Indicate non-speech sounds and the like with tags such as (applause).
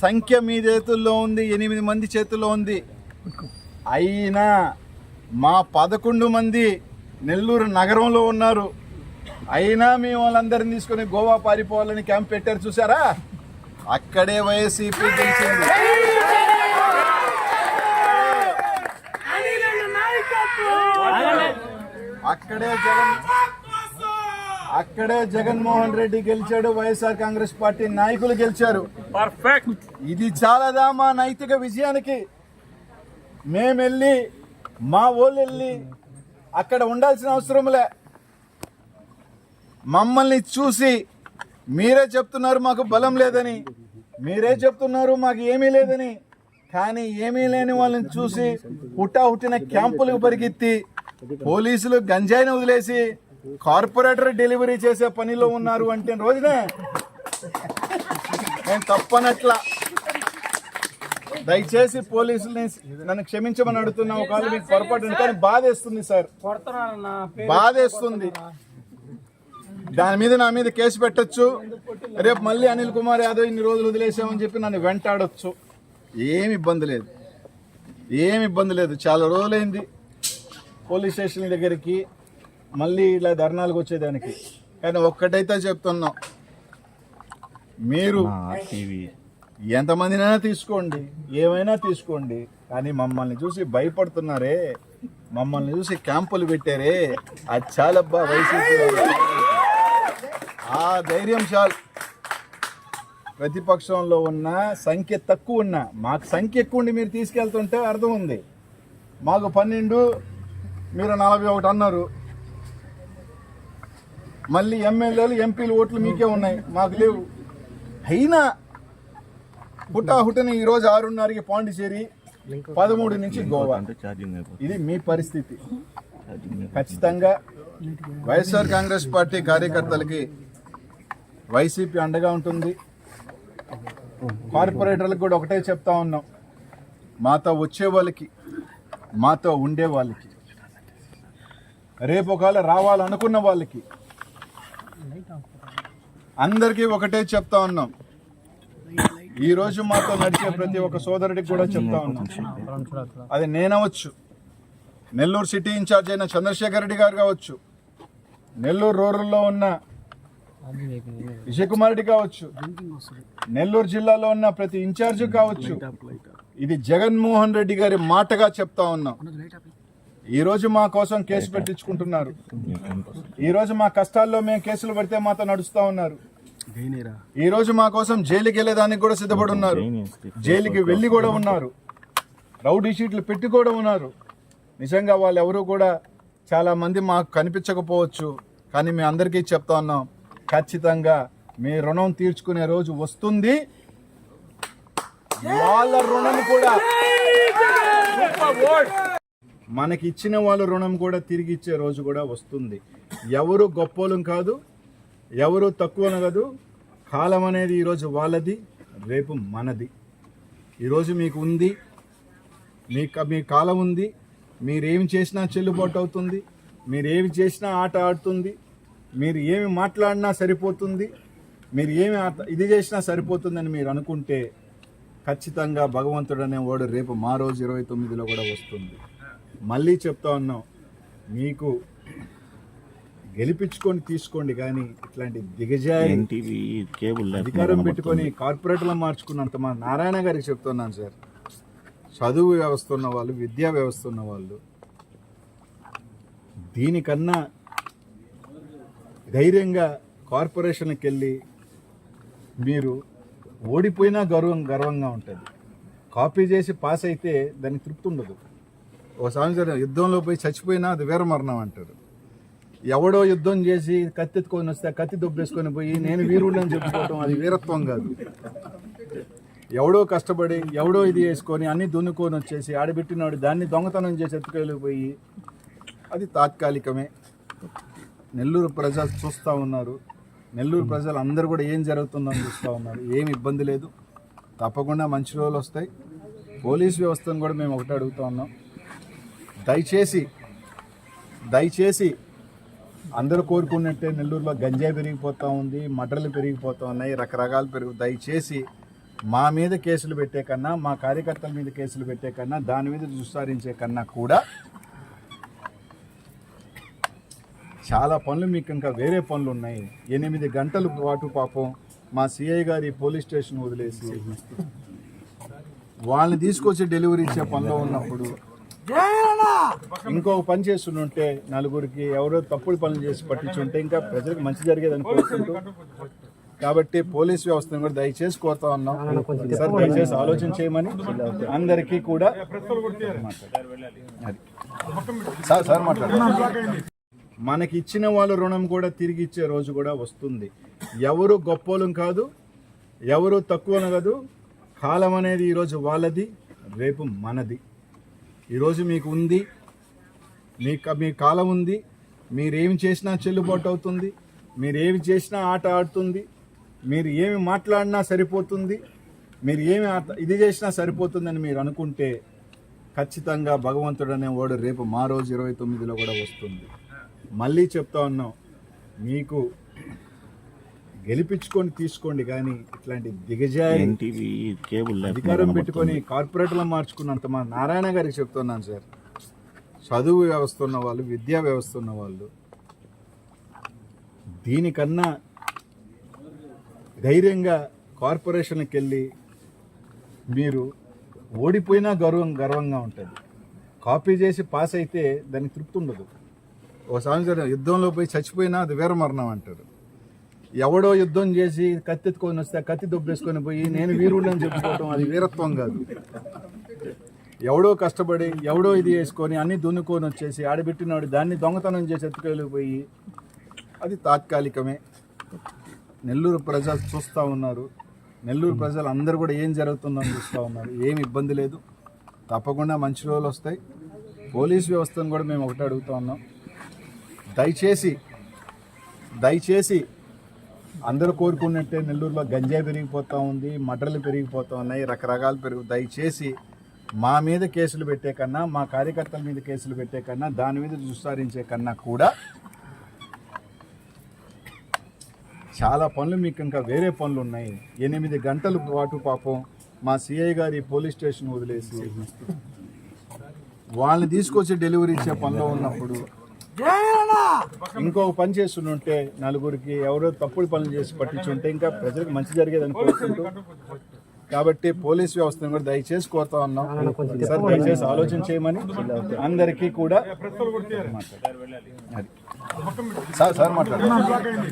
సంఖ్య మీ చేతుల్లో ఉంది ఎనిమిది మంది చేతుల్లో ఉంది. అయినా మా పదకొండు మంది నెల్లూరు నగరంలో ఉన్నారు. అయినా మేము వాళ్ళందరిని తీసుకొని గోవా పారిపోవాలని క్యాంప్ పెట్టారు చూసారా అక్కడే వైఎస్సీపీ గెలిచింది. అక్కడే జగన్ అక్కడే జగన్మోహన్ రెడ్డి గెలిచాడు వైఎస్ఆర్ కాంగ్రెస్ పార్టీ నాయకులు గెలిచారు. పర్ఫెక్ట్ ఇది చాలదా మా నైతిక విజయానికి? మేము వెళ్ళి మా ఊళ్ళు వెళ్ళి అక్కడ ఉండాల్సిన అవసరంలే మమ్మల్ని చూసి మీరే చెప్తున్నారు మాకు బలం లేదని. మీరే చెప్తున్నారు మాకు ఏమీ లేదని. కానీ ఏమీ లేని వాళ్ళని చూసి హుటా హుట్టిన క్యాంపులకు పరిగెత్తి పోలీసులు గంజాయిని వదిలేసి కార్పొరేటర్ డెలివరీ చేసే పనిలో ఉన్నారు అంటే రోజునే. నేను తప్పనట్లా. దయచేసి పోలీసుల్ని నన్ను క్షమించమని అడుగుతున్నా ఒకవేళ మీకు పొరపాటు. కానీ బాధేస్తుంది సార్. బాధేస్తుంది. దాని మీద నా మీద కేసు పెట్టొచ్చు. రేపు మళ్ళీ అనిల్ కుమార్ యాదవ్ ఇన్ని రోజులు వదిలేసామని చెప్పి నన్ను వెంటాడొచ్చు. ఏమి ఇబ్బంది లేదు. ఏమి ఇబ్బంది లేదు. చాలా రోజులైంది. పోలీస్ స్టేషన్ దగ్గరికి మళ్ళీ ఇలా ధర్నాలకు వచ్చేదానికి. కానీ ఒక్కటైతే చెప్తున్నాం. మీరు ఎంతమందినైనా తీసుకోండి. ఏమైనా తీసుకోండి. కానీ మమ్మల్ని చూసి భయపడుతున్నారే. మమ్మల్ని చూసి క్యాంపులు పెట్టారే. అది చాలబ్బా వైసీపీ. ఆ ధైర్యం చాలు. ప్రతిపక్షంలో ఉన్న సంఖ్య తక్కువ ఉన్న. మాకు సంఖ్య ఎక్కువ ఉండి మీరు తీసుకెళ్తుంటే అర్థం ఉంది. మాకు పన్నెండు మీరు నలభై ఒకటి అన్నారు. మళ్ళీ ఎమ్మెల్యేలు ఎంపీలు ఓట్లు మీకే ఉన్నాయి. మాకు లేవు. అయినా హుటా హుటని ఈరోజు ఆరున్నరకి పాండిచేరి పదమూడు నుంచి గోవా. ఇది మీ పరిస్థితి. ఖచ్చితంగా వైఎస్ఆర్ కాంగ్రెస్ పార్టీ కార్యకర్తలకి వైసీపీ అండగా ఉంటుంది. కార్పొరేటర్లకు కూడా ఒకటే చెప్తా ఉన్నాం. మాతో వచ్చే వాళ్ళకి మాతో ఉండే వాళ్ళకి రేపు ఒకవేళ రావాలనుకున్న వాళ్ళకి అందరికీ ఒకటే చెప్తా ఉన్నాం. ఈ రోజు మాతో నడిచే ప్రతి ఒక్క సోదరుడికి కూడా చెప్తా ఉన్నాం. అది నేనవచ్చు. నెల్లూరు సిటీ ఇన్ఛార్జ్ అయిన చంద్రశేఖర్ రెడ్డి గారు కావచ్చు. నెల్లూరు రూరల్లో ఉన్న విజయ్ కుమార్ రెడ్డి కావచ్చు. నెల్లూరు జిల్లాలో ఉన్న ప్రతి ఇన్ఛార్జ్ కావచ్చు. ఇది జగన్మోహన్ రెడ్డి గారి మాటగా చెప్తా ఉన్నాం. ఈ రోజు మా కోసం కేసు పెట్టించుకుంటున్నారు. ఈ రోజు మా కష్టాల్లో మేము కేసులు పడితే మాతో నడుస్తా ఉన్నారు. ఈ రోజు మా కోసం జైలుకి వెళ్ళేదానికి కూడా సిద్ధపడి ఉన్నారు. జైలుకి వెళ్ళి కూడా ఉన్నారు. రౌడీ షీట్లు పెట్టి కూడా ఉన్నారు. నిజంగా వాళ్ళు ఎవరు కూడా చాలా మంది మాకు కనిపించకపోవచ్చు కానీ మేము అందరికీ చెప్తా ఉన్నాం. ఖచ్చితంగా మీ రుణం తీర్చుకునే రోజు వస్తుంది. వాళ్ళ రుణం కూడా. మనకి ఇచ్చిన వాళ్ళ రుణం కూడా తిరిగి ఇచ్చే రోజు కూడా వస్తుంది. ఎవరు గొప్పోలం కాదు ఎవరు తక్కువ కాదు కాలం అనేది ఈరోజు వాళ్ళది రేపు మనది. ఈరోజు మీకు ఉంది మీ క- మీ కాలం ఉంది మీరేమి చేసినా చెల్లుబాటు అవుతుంది మీరు ఏమి చేసినా ఆట ఆడుతుంది మీరు ఏమి మాట్లాడినా సరిపోతుంది మీరు ఏమి ఇది చేసినా సరిపోతుందని మీరు అనుకుంటే ఖచ్చితంగా భగవంతుడనే వాడు రేపు మా రోజు ఇరవై తొమ్మిదిలో కూడా వస్తుంది. మళ్ళీ చెప్తా ఉన్నాం. మీకు గెలిపించుకొని తీసుకోండి కానీ ఇట్లాంటి ఎన్టీవీ కేబుల్ అధికారం పెట్టుకొని కార్పొరేట్లో మార్చుకున్నంత మా నారాయణ గారికి చెప్తున్నాను సార్. చదువు వ్యవస్థ ఉన్న వాళ్ళు విద్యా వ్యవస్థ ఉన్న వాళ్ళు దీనికన్నా ధైర్యంగా కార్పొరేషన్కి వెళ్ళి మీరు ఓడిపోయినా గర్వం గర్వంగా ఉంటుంది. కాపీ చేసి పాస్ అయితే దానికి తృప్తి ఉండదు. ఒక సంవత్సరం యుద్ధంలో పోయి చచ్చిపోయినా అది వీరమరణం అంటారు. ఎవడో యుద్ధం చేసి కత్తి ఎత్తుకొని వస్తే కత్తి దొబ్బేసుకొని పోయి నేను వీరుడు అని చెప్పుకోవటం అది వీరత్వం కాదు. ఎవడో కష్టపడి ఎవడో ఇది వేసుకొని అన్ని దున్నుకొని వచ్చేసి ఆడబెట్టినాడు దాన్ని దొంగతనం చేసి ఎత్తుకెళ్ళిపోయి అది తాత్కాలికమే. నెల్లూరు ప్రజలు చూస్తూ ఉన్నారు. నెల్లూరు ప్రజలు అందరూ కూడా ఏం జరుగుతుందని చూస్తూ ఉన్నారు. ఏమి ఇబ్బంది లేదు. తప్పకుండా మంచి రోజులు వస్తాయి. పోలీస్ వ్యవస్థను కూడా మేము ఒకటి అడుగుతా ఉన్నాం. దయచేసి దయచేసి అందరూ కోరుకున్నట్టే నెల్లూరులో గంజాయి పెరిగిపోతూ ఉంది మటర్లు పెరిగిపోతూ ఉన్నాయి రకరకాలు పెరుగు దయచేసి మా మీద కేసులు పెట్టే కన్నా మా కార్యకర్తల మీద కేసులు పెట్టే కన్నా దాని మీద విచారించే కన్నా కూడా చాలా పనులు మీకు ఇంకా వేరే పనులు ఉన్నాయి. ఎనిమిది గంటల పాటు పాపం మా సిఐ గారి పోలీస్ స్టేషన్ వదిలేసి (laughs) వాళ్ళని తీసుకొచ్చి డెలివరీ ఇచ్చే పనిలో ఉన్నప్పుడు ఇంకొక పని చేస్తుంటే నలుగురికి ఎవరో తప్పుడు పనులు చేసి పట్టించుంటే ఇంకా ప్రజలకు మంచి జరిగేదని కోరుకుంటూ కాబట్టి పోలీస్ వ్యవస్థను కూడా దయచేసి కోరుతా ఉన్నాం. సార్ దయచేసి ఆలోచన చేయమని అందరికీ కూడా. సార్ సార్ మాట్లాడండి మనకి ఇచ్చిన వాళ్ళ రుణం కూడా తిరిగి ఇచ్చే రోజు కూడా వస్తుంది. ఎవరు గొప్పోలం కాదు ఎవరు తక్కువ కాదు కాలం అనేది ఈరోజు వాళ్ళది రేపు మనది. ఈరోజు మీకు ఉంది. మీ మీ కాలం ఉంది. మీరేమి చేసినా చెల్లుబాటు అవుతుంది. మీరు ఏమి చేసినా ఆట ఆడుతుంది. మీరు ఏమి మాట్లాడినా సరిపోతుంది. మీరు ఏమి ఇది చేసినా సరిపోతుందని మీరు అనుకుంటే ఖచ్చితంగా భగవంతుడు అనేవాడు రేపు మా రోజు ఇరవై తొమ్మిదిలో కూడా వస్తుంది. మళ్ళీ చెప్తా ఉన్నాం. మీకు గెలిపించుకొని తీసుకోండి కానీ ఇట్లాంటి ఎన్టీవీ కేబుల్ అధికారం పెట్టుకొని కార్పొరేట్లో మార్చుకున్నంత మా నారాయణ గారికి చెప్తున్నాను సార్. చదువు వ్యవస్థ ఉన్న వాళ్ళు విద్యా వ్యవస్థ ఉన్న వాళ్ళు దీనికన్నా ధైర్యంగా కార్పొరేషన్కి వెళ్ళి మీరు ఓడిపోయినా గర్వం గర్వంగా ఉంటుంది. కాపీ చేసి పాస్ అయితే దానికి తృప్తి ఉండదు. ఒక సంవత్సరం యుద్ధంలో పోయి చచ్చిపోయినా అది వీరమరణం అంటారు. ఎవడో యుద్ధం చేసి కత్తెత్తుకొని వస్తే కత్తి దొబ్బేసుకొని పోయి నేను వీరుడు అని చెప్పుకోవటం అది వీరత్వం కాదు. ఎవడో కష్టపడి ఎవడో ఇది వేసుకొని అన్ని దున్నుకొని వచ్చేసి ఆడబెట్టినాడు దాన్ని దొంగతనం చేసి ఎత్తుకెళ్ళిపోయి అది తాత్కాలికమే. నెల్లూరు ప్రజలు చూస్తూ ఉన్నారు. నెల్లూరు ప్రజలు అందరూ కూడా ఏం జరుగుతుందని చూస్తూ ఉన్నారు. ఏమి ఇబ్బంది లేదు. తప్పకుండా మంచి రోజులు వస్తాయి. పోలీస్ వ్యవస్థను కూడా మేము ఒకటి అడుగుతూ ఉన్నాం. దయచేసి దయచేసి అందరూ కోరుకున్నట్టే నెల్లూరులో గంజాయి పెరిగిపోతూ ఉంది మటర్లు పెరిగిపోతూ ఉన్నాయి రకరకాలు పెరుగు దయచేసి మా మీద కేసులు పెట్టే కన్నా మా కార్యకర్తల మీద కేసులు పెట్టే కన్నా దాని మీద విచారించే కన్నా కూడా చాలా పనులు మీకు ఇంకా వేరే పనులు ఉన్నాయి. ఎనిమిది గంటల పాటు పాపం మా సిఐ గారి పోలీస్ స్టేషన్ వదిలేసి వాళ్ళని తీసుకొచ్చి డెలివరీ ఇచ్చే పనిలో ఉన్నప్పుడు ఇంకొక పని చేస్తుంటే నలుగురికి ఎవరో తప్పుడు పనులు చేసి పట్టించుంటే ఇంకా ప్రజలకు మంచి జరిగేదని కోరుకుంటూ కాబట్టి పోలీస్ వ్యవస్థను కూడా దయచేసి కోరుతా ఉన్నాం. సార్ దయచేసి ఆలోచన చేయమని అందరికీ కూడా సార్ సార్ మాట్లాడండి.